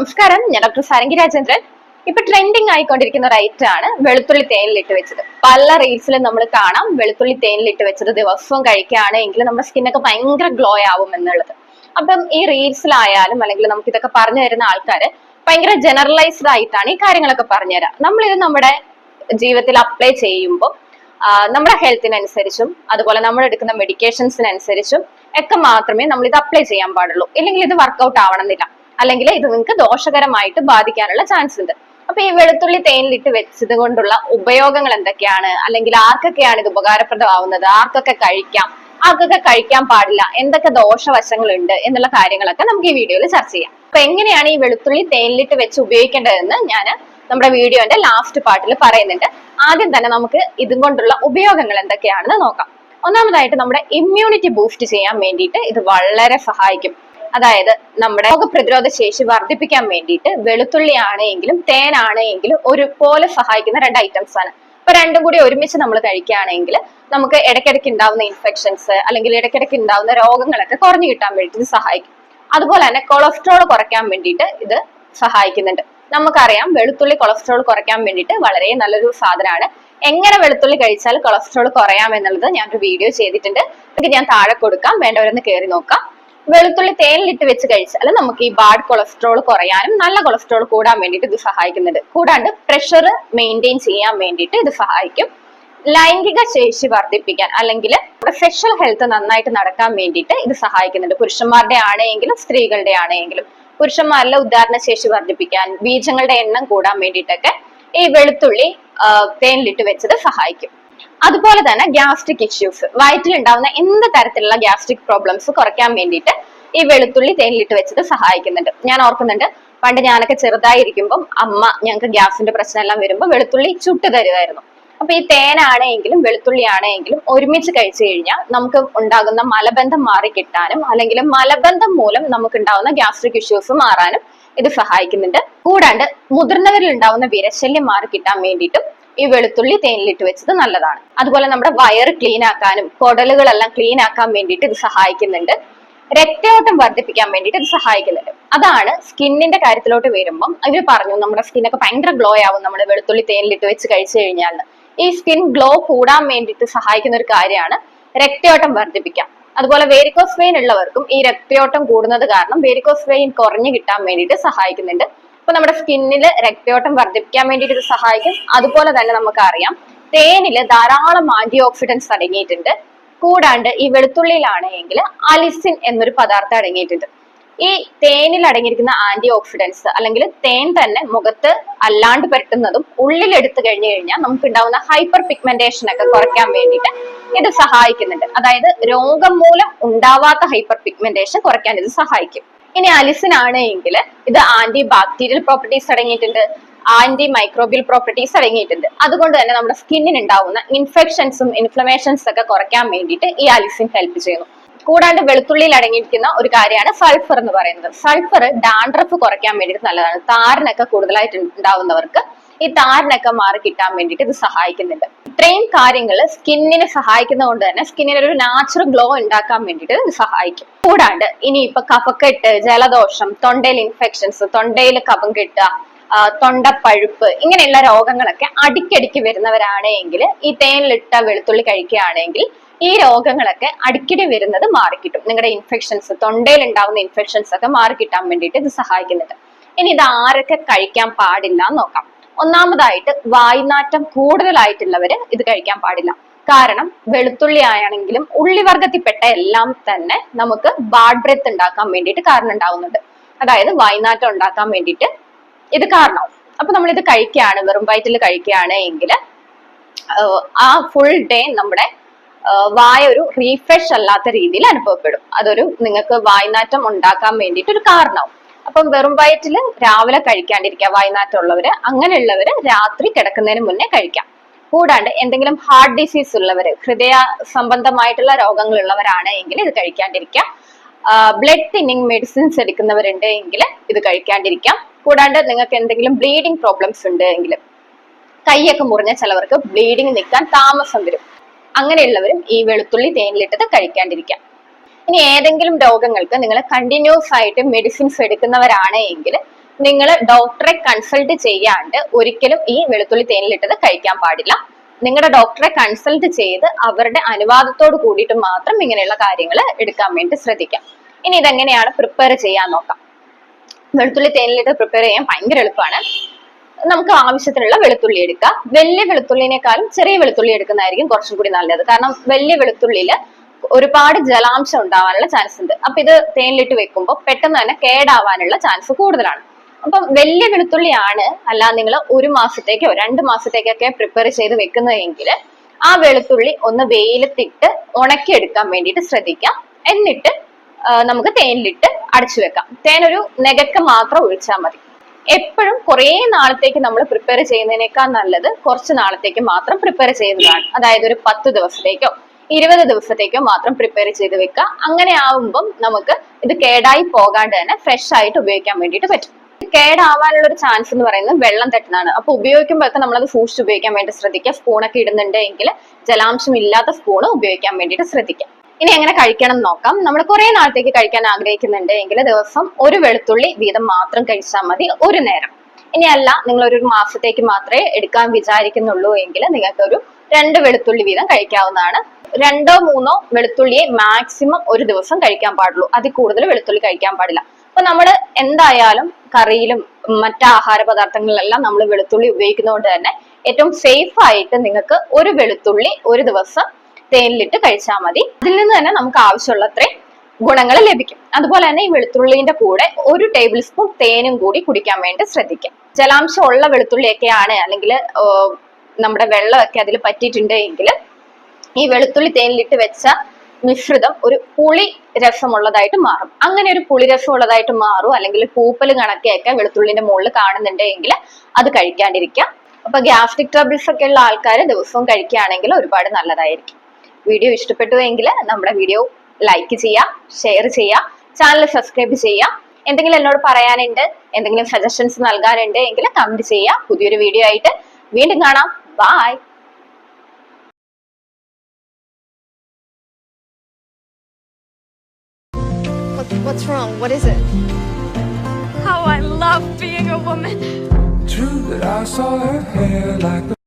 നമസ്കാരം. ഞാൻ ഡോക്ടർ സാരംഗി രാജേന്ദ്രൻ. ഇപ്പൊ ട്രെൻഡിങ് ആയിക്കൊണ്ടിരിക്കുന്ന ഒരു ഐറ്റം ആണ് വെളുത്തുള്ളി തേനിലിട്ട് വെച്ചത്. പല റീൽസിലും നമ്മൾ കാണാം വെളുത്തുള്ളി തേനിലിട്ട് വെച്ചത് ദിവസവും കഴിക്കുകയാണെങ്കിൽ നമ്മുടെ സ്കിന്നൊക്കെ ഭയങ്കര ഗ്ലോ ആവും എന്നുള്ളത്. അപ്പം ഈ റീൽസിലായാലും അല്ലെങ്കിൽ നമുക്ക് ഇതൊക്കെ പറഞ്ഞു തരുന്ന ആൾക്കാര് ഭയങ്കര ജനറലൈസ്ഡ് ആയിട്ടാണ് ഈ കാര്യങ്ങളൊക്കെ പറഞ്ഞു പറഞ്ഞുതരാം നമ്മളിത് നമ്മുടെ ജീവിതത്തിൽ അപ്ലൈ ചെയ്യുമ്പോൾ നമ്മുടെ ഹെൽത്തിനനുസരിച്ചും അതുപോലെ നമ്മൾ എടുക്കുന്ന മെഡിക്കേഷൻസിനനുസരിച്ചും ഒക്കെ മാത്രമേ നമ്മൾ ഇത് അപ്ലൈ ചെയ്യാൻ പാടുള്ളൂ. ഇല്ലെങ്കിൽ ഇത് വർക്കൗട്ട് ആവണമെന്നില്ല. അല്ലെങ്കിൽ ഇത് നിങ്ങൾക്ക് ദോഷകരമായിട്ട് ബാധിക്കാനുള്ള ചാൻസ് ഉണ്ട്. അപ്പൊ ഈ വെളുത്തുള്ളി തേനിലിട്ട് വെച്ചത് കൊണ്ടുള്ള ഉപയോഗങ്ങൾ എന്തൊക്കെയാണ്? അല്ലെങ്കിൽ ആർക്കൊക്കെയാണ് ഇത് ഉപകാരപ്രദമാവുന്നത്? ആർക്കൊക്കെ കഴിക്കാം? ആർക്കൊക്കെ കഴിക്കാൻ പാടില്ല? എന്തൊക്കെ ദോഷവശങ്ങളുണ്ട്? എന്നുള്ള കാര്യങ്ങളൊക്കെ നമുക്ക് ഈ വീഡിയോയിൽ ചർച്ച ചെയ്യാം. അപ്പൊ എങ്ങനെയാണ് ഈ വെളുത്തുള്ളി തേനിലിട്ട് വെച്ച് ഉപയോഗിക്കേണ്ടതെന്ന് ഞാൻ നമ്മുടെ വീഡിയോന്റെ ലാസ്റ്റ് പാർട്ടിൽ പറയുന്നുണ്ട്. ആദ്യം തന്നെ നമുക്ക് ഇതും കൊണ്ടുള്ള ഉപയോഗങ്ങൾ എന്തൊക്കെയാണെന്ന് നോക്കാം. ഒന്നാമതായിട്ട് നമ്മുടെ ഇമ്മ്യൂണിറ്റി ബൂസ്റ്റ് ചെയ്യാൻ വേണ്ടിയിട്ട് ഇത് വളരെ സഹായിക്കും. അതായത് നമ്മുടെ രോഗപ്രതിരോധ ശേഷി വർദ്ധിപ്പിക്കാൻ വേണ്ടിയിട്ട് വെളുത്തുള്ളി ആണെങ്കിലും തേനാണെങ്കിലും ഒരുപോലെ സഹായിക്കുന്ന രണ്ട് ഐറ്റംസ് ആണ്. അപ്പൊ രണ്ടും കൂടി ഒരുമിച്ച് നമ്മൾ കഴിക്കുകയാണെങ്കിൽ നമുക്ക് ഇടയ്ക്കിടയ്ക്ക് ഉണ്ടാവുന്ന ഇൻഫെക്ഷൻസ് അല്ലെങ്കിൽ ഇടയ്ക്കിടയ്ക്ക് ഉണ്ടാവുന്ന രോഗങ്ങളൊക്കെ കുറഞ്ഞു കിട്ടാൻ വേണ്ടി ഇത് സഹായിക്കും. അതുപോലെ തന്നെ കൊളസ്ട്രോൾ കുറയ്ക്കാൻ വേണ്ടിയിട്ട് ഇത് സഹായിക്കുന്നുണ്ട്. നമുക്കറിയാം വെളുത്തുള്ളി കൊളസ്ട്രോൾ കുറയ്ക്കാൻ വേണ്ടിയിട്ട് വളരെ നല്ലൊരു സാധനമാണ്. എങ്ങനെ വെളുത്തുള്ളി കഴിച്ചാൽ കൊളസ്ട്രോൾ കുറയാം എന്നുള്ളത് ഞാനൊരു വീഡിയോ ചെയ്തിട്ടുണ്ട്. എനിക്ക് ഞാൻ താഴെ കൊടുക്കാം. വേണ്ടവരൊന്ന് കയറി നോക്കാം. വെളുത്തുള്ളി തേനിലിട്ട് വെച്ച് കഴിച്ചാൽ നമുക്ക് ഈ ബാഡ് കൊളസ്ട്രോൾ കുറയാനും നല്ല കൊളസ്ട്രോൾ കൂടാൻ വേണ്ടിയിട്ട് ഇത് സഹായിക്കുന്നുണ്ട്. കൂടാണ്ട് പ്രഷർ മെയിന്റെയിൻ ചെയ്യാൻ വേണ്ടിയിട്ട് ഇത് സഹായിക്കും. ലൈംഗിക ശേഷി വർദ്ധിപ്പിക്കാൻ അല്ലെങ്കിൽ സെക്ഷൽ ഹെൽത്ത് നന്നായിട്ട് നടക്കാൻ വേണ്ടിയിട്ട് ഇത് സഹായിക്കുന്നുണ്ട്. പുരുഷന്മാരുടെ ആണെങ്കിലും സ്ത്രീകളുടെ ആണെങ്കിലും. പുരുഷന്മാരിലെ ഉദാഹരണ ശേഷി വർദ്ധിപ്പിക്കാൻ ബീജങ്ങളുടെ എണ്ണം കൂടാൻ വേണ്ടിയിട്ടൊക്കെ ഈ വെളുത്തുള്ളി തേനിലിട്ട് വെച്ചത് സഹായിക്കും. അതുപോലെ തന്നെ ഗ്യാസ്ട്രിക് ഇഷ്യൂസ് വയറ്റിൽ ഉണ്ടാവുന്ന എന്ത് തരത്തിലുള്ള ഗ്യാസ്ട്രിക് പ്രോബ്ലംസ് കുറയ്ക്കാൻ വേണ്ടിയിട്ട് ഈ വെളുത്തുള്ളി തേനിലിട്ട് വെച്ചത് സഹായിക്കുന്നുണ്ട്. ഞാൻ ഓർക്കുന്നുണ്ട് പണ്ട് ഞാനൊക്കെ ചെറുതായിരിക്കുമ്പം അമ്മ ഞങ്ങൾക്ക് ഗ്യാസിന്റെ പ്രശ്നം എല്ലാം വരുമ്പോൾ വെളുത്തുള്ളി ചുട്ട് തരുമായിരുന്നു. അപ്പൊ ഈ തേനാണെങ്കിലും വെളുത്തുള്ളി ആണെങ്കിലും ഒരുമിച്ച് കഴിച്ചു കഴിഞ്ഞാൽ നമുക്ക് ഉണ്ടാകുന്ന മലബന്ധം മാറി കിട്ടാനും അല്ലെങ്കിൽ മലബന്ധം മൂലം നമുക്ക് ഉണ്ടാകുന്ന ഗ്യാസ്ട്രിക് ഇഷ്യൂസ് മാറാനും ഇത് സഹായിക്കുന്നുണ്ട്. കൂടാണ്ട് മുതിർന്നവരിൽ ഉണ്ടാവുന്ന വിരശല്യം മാറി കിട്ടാൻ വേണ്ടിയിട്ടും ഈ വെളുത്തുള്ളി തേനിലിട്ട് വെച്ചത് നല്ലതാണ്. അതുപോലെ നമ്മുടെ വയറ് ക്ലീൻ ആക്കാനും കൊടലുകളെല്ലാം ക്ലീൻ ആക്കാൻ വേണ്ടിയിട്ട് ഇത് സഹായിക്കുന്നുണ്ട്. രക്തയോട്ടം വർദ്ധിപ്പിക്കാൻ വേണ്ടിയിട്ട് ഇത് സഹായിക്കുന്നുണ്ട്. അതാണ് സ്കിന്നിന്റെ കാര്യത്തിലോട്ട് വരുമ്പം ഇവർ പറഞ്ഞു നമ്മുടെ സ്കിന്നൊക്കെ ഭയങ്കര ഗ്ലോ ആവും. നമ്മൾ വെളുത്തുള്ളി തേനിലിട്ട് വെച്ച് കഴിച്ചു കഴിഞ്ഞാൽ. ഈ സ്കിൻ ഗ്ലോ കൂടാൻ വേണ്ടിയിട്ട് സഹായിക്കുന്ന ഒരു കാര്യമാണ് രക്തയോട്ടം വർദ്ധിപ്പിക്കാം അതുപോലെ വേരിക്കോസ് വെയിൻ ഉള്ളവർക്കും ഈ രക്തയോട്ടം കൂടുന്നത് കാരണം വേരിക്കോസ് വെയിൻ കുറഞ്ഞു കിട്ടാൻ വേണ്ടിയിട്ട് സഹായിക്കുന്നുണ്ട്. അപ്പൊ നമ്മുടെ സ്കിന്നിൽ രക്തയോട്ടം വർദ്ധിപ്പിക്കാൻ വേണ്ടിയിട്ട് ഇത് സഹായിക്കും. അതുപോലെ തന്നെ നമുക്കറിയാം തേനിൽ ധാരാളം ആന്റി ഓക്സിഡൻസ് അടങ്ങിയിട്ടുണ്ട്. കൂടാണ്ട് ഈ വെളുത്തുള്ളിയിലാണെങ്കിൽ അലിസിൻ എന്നൊരു പദാർത്ഥം അടങ്ങിയിട്ടുണ്ട്. ഈ തേനിൽ അടങ്ങിയിരിക്കുന്ന ആന്റി ഓക്സിഡൻസ് അല്ലെങ്കിൽ തേൻ തന്നെ മുഖത്ത് അല്ലാണ്ട് പരട്ടുന്നതും ഉള്ളിൽ എടുത്തു കഴിഞ്ഞു കഴിഞ്ഞാൽ നമുക്ക് ഉണ്ടാവുന്ന ഹൈപ്പർ പിഗ്മെന്റേഷൻ ഒക്കെ കുറയ്ക്കാൻ വേണ്ടിയിട്ട് ഇത് സഹായിക്കുന്നുണ്ട്. അതായത് രോഗം മൂലം ഉണ്ടാവാത്ത ഹൈപ്പർ പിഗ്മെന്റേഷൻ കുറയ്ക്കാൻ ഇത് സഹായിക്കും. ഇനി അലിസിൻ എങ്കിൽ ഇത് ആന്റി ബാക്ടീരിയൽ പ്രോപ്പർട്ടീസ് അടങ്ങിയിട്ടുണ്ട്. ആന്റി മൈക്രോബിയൽ പ്രോപ്പർട്ടീസ് അടങ്ങിയിട്ടുണ്ട്. അതുകൊണ്ട് തന്നെ നമ്മുടെ സ്കിന്നിന് ഉണ്ടാവുന്ന ഇൻഫെക്ഷൻസും ഇൻഫ്ലമേഷൻസ് ഒക്കെ കുറയ്ക്കാൻ വേണ്ടിയിട്ട് ഈ അലിസിൻ ഹെൽപ്പ് ചെയ്യുന്നു. കൂടാണ്ട് വെളുത്തുള്ളിയിൽ അടങ്ങിയിരിക്കുന്ന ഒരു കാര്യമാണ് സൾഫർ എന്ന് പറയുന്നത്. സൾഫർ ഡാൻഡ്രഫ് കുറയ്ക്കാൻ വേണ്ടിയിട്ട് നല്ലതാണ്. താരനൊക്കെ കൂടുതലായിട്ട് ഉണ്ടാവുന്നവർക്ക് ഈ താരനൊക്കെ മാറി കിട്ടാൻ വേണ്ടിയിട്ട് ഇത് സഹായിക്കുന്നുണ്ട്. ഇത്രയും കാര്യങ്ങൾ സ്കിന്നിനെ സഹായിക്കുന്നത് കൊണ്ട് തന്നെ സ്കിന്നിന് ഒരു നാച്ചുറൽ ഗ്ലോ ഉണ്ടാക്കാൻ വേണ്ടിയിട്ട് ഇത് സഹായിക്കും. കൂടാണ്ട് ഇനി ഇപ്പൊ കഫക്കെട്ട് ജലദോഷം തൊണ്ടയിൽ ഇൻഫെക്ഷൻസ് തൊണ്ടയിൽ കഫം കിട്ടുക തൊണ്ടപ്പഴുപ്പ് ഇങ്ങനെയുള്ള രോഗങ്ങളൊക്കെ അടിക്കടിക്ക് വരുന്നവരാണെങ്കിൽ ഈ തേനിലിട്ട വെളുത്തുള്ളി കഴിക്കുകയാണെങ്കിൽ ഈ രോഗങ്ങളൊക്കെ അടിക്കടി വരുന്നത് മാറിക്കിട്ടും. നിങ്ങളുടെ ഇൻഫെക്ഷൻസ് തൊണ്ടയിൽ ഉണ്ടാവുന്ന ഇൻഫെക്ഷൻസ് ഒക്കെ മാറിക്കിട്ടാൻ വേണ്ടിയിട്ട് ഇത് സഹായിക്കുന്നുണ്ട്. ഇനി ഇത് ആരൊക്കെ കഴിക്കാൻ പാടില്ല എന്ന് നോക്കാം. ഒന്നാമതായിട്ട് വായുനാറ്റം കൂടുതലായിട്ടുള്ളവര് ഇത് കഴിക്കാൻ പാടില്ല. കാരണം വെളുത്തുള്ളി ആയാണെങ്കിലും ഉള്ളിവർഗത്തിൽപ്പെട്ട എല്ലാം തന്നെ നമുക്ക് ബാഡ് ബ്രെത്ത് ഉണ്ടാക്കാൻ വേണ്ടിയിട്ട് കാരണം ഉണ്ടാവുന്നുണ്ട്. അതായത് വായുനാറ്റം ഉണ്ടാക്കാൻ വേണ്ടിയിട്ട് ഇത് കാരണമാവും. അപ്പൊ നമ്മൾ ഇത് കഴിക്കുകയാണ് വെറും വയറ്റിൽ കഴിക്കുകയാണ് എങ്കിൽ ആ ഫുൾ ഡേ നമ്മുടെ വായ ഒരു റീഫ്രഷ് അല്ലാത്ത രീതിയിൽ അനുഭവപ്പെടും. അതൊരു നിങ്ങൾക്ക് വായ്നാറ്റം ഉണ്ടാക്കാൻ വേണ്ടിയിട്ട് ഒരു കാരണമാവും. അപ്പം വെറും വയറ്റിൽ രാവിലെ കഴിക്കാണ്ടിരിക്കുക വായ്നാറ്റം ഉള്ളവര് അങ്ങനെയുള്ളവര് രാത്രി കിടക്കുന്നതിന് മുന്നേ കഴിക്കാം. കൂടാണ്ട് എന്തെങ്കിലും ഹാർട്ട് ഡിസീസ് ഉള്ളവര് ഹൃദയ സംബന്ധമായിട്ടുള്ള രോഗങ്ങൾ ഉള്ളവരാണ് എങ്കിൽ ഇത് കഴിക്കാണ്ടിരിക്കാം ബ്ലഡ് തിന്നിങ് മെഡിസിൻസ് എടുക്കുന്നവരുണ്ട് എങ്കിൽ ഇത് കഴിക്കാണ്ടിരിക്കാം. കൂടാണ്ട് നിങ്ങൾക്ക് എന്തെങ്കിലും ബ്ലീഡിങ് പ്രോബ്ലംസ് ഉണ്ട് എങ്കിൽ കൈയൊക്കെ മുറിഞ്ഞ ചിലവർക്ക് ബ്ലീഡിങ് നിൽക്കാൻ താമസം വരും. അങ്ങനെയുള്ളവരും ഈ വെളുത്തുള്ളി തേനിലിട്ടത് കഴിക്കാണ്ടിരിക്കാം ഇനി ഏതെങ്കിലും രോഗങ്ങൾക്ക് നിങ്ങൾ കണ്ടിന്യൂസ് ആയിട്ട് മെഡിസിൻസ് എടുക്കുന്നവരാണ് എങ്കിൽ നിങ്ങൾ ഡോക്ടറെ കൺസൾട്ട് ചെയ്യാണ്ട് ഒരിക്കലും ഈ വെളുത്തുള്ളി തേനിലിട്ടത് കഴിക്കാൻ പാടില്ല. നിങ്ങളുടെ ഡോക്ടറെ കൺസൾട്ട് ചെയ്ത് അവരുടെ അനുവാദത്തോട് കൂടിയിട്ട് മാത്രം ഇങ്ങനെയുള്ള കാര്യങ്ങൾ എടുക്കാൻ വേണ്ടി ശ്രദ്ധിക്കാം. ഇനി ഇതെങ്ങനെയാണ് പ്രിപ്പയർ ചെയ്യാൻ നോക്കാം. വെളുത്തുള്ളി തേനിലിട്ട് പ്രിപ്പയർ ചെയ്യാൻ ഭയങ്കര എളുപ്പമാണ് നമുക്ക് ആവശ്യത്തിനുള്ള വെളുത്തുള്ളി എടുക്കാം. വലിയ വെളുത്തുള്ളിനേക്കാളും ചെറിയ വെളുത്തുള്ളി എടുക്കുന്നതായിരിക്കും കുറച്ചും കൂടി നല്ലത്. കാരണം വലിയ വെളുത്തുള്ളിയിൽ ഒരുപാട് ജലാംശം ഉണ്ടാവാനുള്ള ചാൻസ് ഉണ്ട്. അപ്പൊ ഇത് തേനിലിട്ട് വെക്കുമ്പോൾ പെട്ടെന്ന് തന്നെ കേടാവാനുള്ള ചാൻസ് കൂടുതലാണ്. അപ്പൊ വലിയ വെളുത്തുള്ളിയാണ് അല്ല നിങ്ങൾ ഒരു മാസത്തേക്കോ രണ്ട് മാസത്തേക്കൊക്കെ പ്രിപ്പയർ ചെയ്ത് വെക്കുന്നതെങ്കിൽ ആ വെളുത്തുള്ളി ഒന്ന് വെയിലത്തിട്ട് ഉണക്കിയെടുക്കാൻ വേണ്ടിയിട്ട് ശ്രദ്ധിക്കാം. എന്നിട്ട് നമുക്ക് തേനിലിട്ട് അടച്ചു വെക്കാം. തേൻ ഒരു നെകക്ക മാത്രം ഒഴിച്ചാൽ മതി. എപ്പോഴും കുറേ നാളത്തേക്ക് നമ്മൾ പ്രിപ്പയർ ചെയ്യുന്നതിനേക്കാൾ നല്ലത് കുറച്ച് നാളത്തേക്ക് മാത്രം പ്രിപ്പയർ ചെയ്യുന്നതാണ്. അതായത് ഒരു പത്ത് ദിവസത്തേക്കോ ഇരുപത് ദിവസത്തേക്ക് മാത്രം പ്രിപ്പയർ ചെയ്ത് വെക്കുക. അങ്ങനെ ആവുമ്പം നമുക്ക് ഇത് കേടായി പോകാണ്ട് തന്നെ ഫ്രഷ് ആയിട്ട് ഉപയോഗിക്കാൻ വേണ്ടിയിട്ട് പറ്റും. കേടാവാനുള്ള ഒരു ചാൻസ് എന്ന് പറയുന്നത് വെള്ളം തട്ടുന്നതാണ്. അപ്പൊ ഉപയോഗിക്കുമ്പോഴൊക്കെ നമ്മളത് സൂക്ഷിച്ച് ഉപയോഗിക്കാൻ വേണ്ടി ശ്രദ്ധിക്കുക. സ്പൂണൊക്കെ ഇടുന്നുണ്ടെങ്കിൽ ജലാംശം ഇല്ലാത്ത സ്പൂൺ ഉപയോഗിക്കാൻ വേണ്ടിയിട്ട് ശ്രദ്ധിക്കുക. ഇനി എങ്ങനെ കഴിക്കണം നോക്കാം. നമ്മൾ കുറെ നാളത്തേക്ക് കഴിക്കാൻ ആഗ്രഹിക്കുന്നുണ്ടെങ്കിൽ ദിവസം ഒരു വെളുത്തുള്ളി വീതം മാത്രം കഴിച്ചാൽ മതി ഒരു നേരം. ഇനി അല്ല നിങ്ങൾ ഒരു മാസത്തേക്ക് മാത്രമേ എടുക്കാൻ വിചാരിക്കുന്നുള്ളൂ എങ്കിൽ നിങ്ങൾക്ക് ഒരു രണ്ട് വെളുത്തുള്ളി വീതം കഴിക്കാവുന്നതാണ്. രണ്ടോ മൂന്നോ വെളുത്തുള്ളിയെ മാക്സിമം ഒരു ദിവസം കഴിക്കാൻ പാടുള്ളൂ. അതിൽ കൂടുതൽ വെളുത്തുള്ളി കഴിക്കാൻ പാടില്ല. അപ്പൊ നമ്മൾ എന്തായാലും കറിയിലും മറ്റ് ആഹാര പദാർത്ഥങ്ങളിലെല്ലാം നമ്മൾ വെളുത്തുള്ളി ഉപയോഗിക്കുന്നതുകൊണ്ട് തന്നെ ഏറ്റവും സേഫ് ആയിട്ട് നിങ്ങൾക്ക് ഒരു വെളുത്തുള്ളി ഒരു ദിവസം തേനിലിട്ട് കഴിച്ചാൽ മതി. അതിൽ നിന്ന് തന്നെ നമുക്ക് ആവശ്യമുള്ളത്രയും ഗുണങ്ങൾ ലഭിക്കും. അതുപോലെ തന്നെ ഈ വെളുത്തുള്ളിന്റെ കൂടെ ഒരു ടേബിൾ സ്പൂൺ തേനും കൂടി കുടിക്കാൻ വേണ്ടി ശ്രദ്ധിക്കാം. ജലാംശം ഉള്ള വെളുത്തുള്ളിയൊക്കെയാണ് അല്ലെങ്കിൽ നമ്മുടെ വെള്ളമൊക്കെ അതിൽ പറ്റിയിട്ടുണ്ട് എങ്കിൽ ഈ വെളുത്തുള്ളി തേനിലിട്ട് വെച്ച മിശ്രിതം ഒരു പുളി രസമുള്ളതായിട്ട് മാറും. അങ്ങനെ ഒരു പുളി രസമുള്ളതായിട്ട് മാറും അല്ലെങ്കിൽ പൂപ്പൽ കണക്കെയൊക്കെ വെളുത്തുള്ളിന്റെ മുകളിൽ കാണുന്നുണ്ടെങ്കിൽ അത് കഴിക്കാണ്ടിരിക്കാം. അപ്പൊ ഗ്യാസ്ട്രിക് ട്രബിൾസ് ഒക്കെ ഉള്ള ആൾക്കാർ ദിവസവും കഴിക്കുകയാണെങ്കിൽ ഒരുപാട് നല്ലതായിരിക്കും. വീഡിയോ ഇഷ്ടപ്പെട്ടു എങ്കിൽ നമ്മുടെ വീഡിയോ ലൈക്ക് ചെയ്യാം ഷെയർ ചെയ്യാം ചാനൽ സബ്സ്ക്രൈബ് ചെയ്യാം. എന്തെങ്കിലും എന്നോട് പറയാനുണ്ട് എന്തെങ്കിലും സജഷൻസ് നൽകാനുണ്ട് എങ്കിൽ കമന്റ് ചെയ്യാം. പുതിയൊരു വീഡിയോ ആയിട്ട് വീണ്ടും കാണാം. Bye what's wrong? What is it? How I love being a woman. True that I saw her hair like the